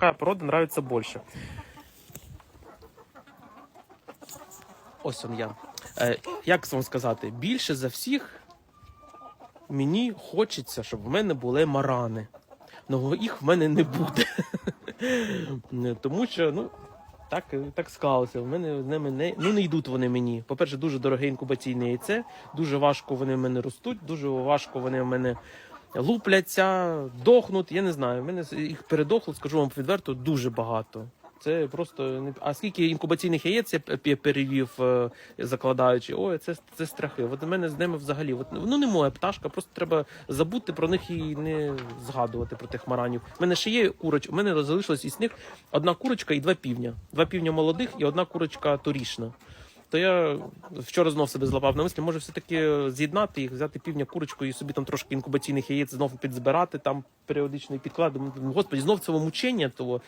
какая порода нравится больше. Ось он я. Е, як вам сказати, більше за всіх мені хочеться, щоб в мене були марани. Ну їх в мене не буде. Тому що, ну. Так, так склалося. В мене з ними не ну не йдуть вони мені. По-перше, дуже дороге інкубаційне яйце, дуже важко вони в мене ростуть, дуже важко вони в мене лупляться, дохнуть. Я не знаю. Мене їх передохло, скажу вам відверто, дуже багато. Це просто не а скільки інкубаційних яєць я перевів, е, закладаючи, ой, це, це страхи. От у мене з ними взагалі, от, ну не моя пташка, просто треба забути про них і не згадувати про тих маранів. У мене ще є куроч, у мене залишилось із них одна курочка і два півня. Два півня молодих і одна курочка торішна. То я вчора знов себе злапав на мислі, може все-таки з'єднати їх, взяти півня курочку і собі там трошки інкубаційних яєць знову підзбирати, там періодично і Господі, знов це мучення того